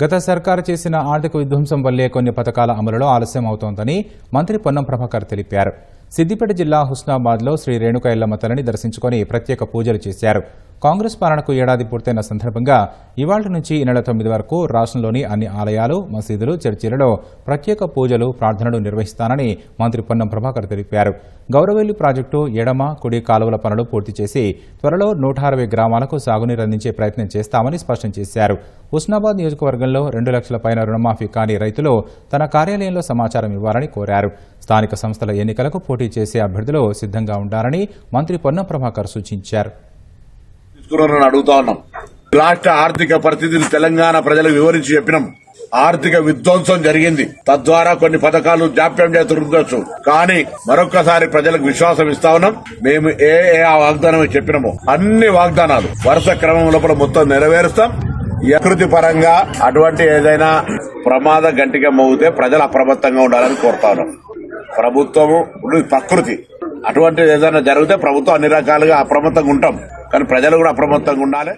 గత సర్కారు చేసిన ఆర్థిక విధ్వంసం వల్లే కొన్ని పథకాల అమలులో ఆలస్యం అవుతోందని మంత్రి పొన్నం ప్రభాకర్ తెలిపారు. సిద్దిపేట జిల్లా హుస్నాబాద్లో శ్రీ రేణుక ఎల్లమ్మ తల్లిని దర్శించుకొని ప్రత్యేక పూజలు చేశారు. కాంగ్రెస్ పాలనకు ఏడాది పూర్తయిన సందర్భంగా ఇవాళ నుంచి ఈ నెల తొమ్మిది వరకు రాష్ట్రంలోని అన్ని ఆలయాలు మసీదులు చర్చిలలో ప్రత్యేక పూజలు ప్రార్థనలు నిర్వహిస్తానని మంత్రి పొన్నం ప్రభాకర్ తెలిపారు. గౌరవెల్లి ప్రాజెక్టు ఎడమ కుడి కాలువల పనులు పూర్తి చేసి త్వరలో నూట అరవై గ్రామాలకు సాగునీరు అందించే ప్రయత్నం చేస్తామని స్పష్టం చేశారు. హుస్నాబాద్ నియోజకవర్గంలో రెండు లక్షల పైన రుణమాఫీ కాని రైతులు తన కార్యాలయంలో సమాచారం ఇవ్వాలని కోరారు. స్థానిక సంస్థల ఎన్నికలకు పోటీ చేసే అభ్యర్థులు సిద్ధంగా ఉండాలని మంత్రి పొన్నం ప్రభాకర్ సూచించారు. తీసుకున్నారని అడుగుతా ఉన్నాం. రాష్ట్ర ఆర్థిక పరిస్థితిని తెలంగాణ ప్రజలకు వివరించి చెప్పినాం. ఆర్థిక విధ్వంసం జరిగింది. తద్వారా కొన్ని పథకాలు జాప్యం చేస్తుండొచ్చు కానీ మరొక్కసారి ప్రజలకు విశ్వాసం ఇస్తా ఉన్నాం. మేము ఏ ఏ ఆ వాగ్దానం చెప్పినామో అన్ని వాగ్దానాలు వరుస క్రమం లోపల మొత్తం నెరవేరుస్తాం. యకృతి పరంగా అటువంటి ఏదైనా ప్రమాద గంటిగా మోగితే ప్రజలు అప్రమత్తంగా ఉండాలని కోరుతా ఉన్నాం. ప్రభుత్వము ప్రకృతి అటువంటిది ఏదైనా జరిగితే ప్రభుత్వం అన్ని రకాలుగా అప్రమత్తంగా ఉంటాం. కానీ ప్రజలు కూడా అప్రమత్తంగా ఉండాలి.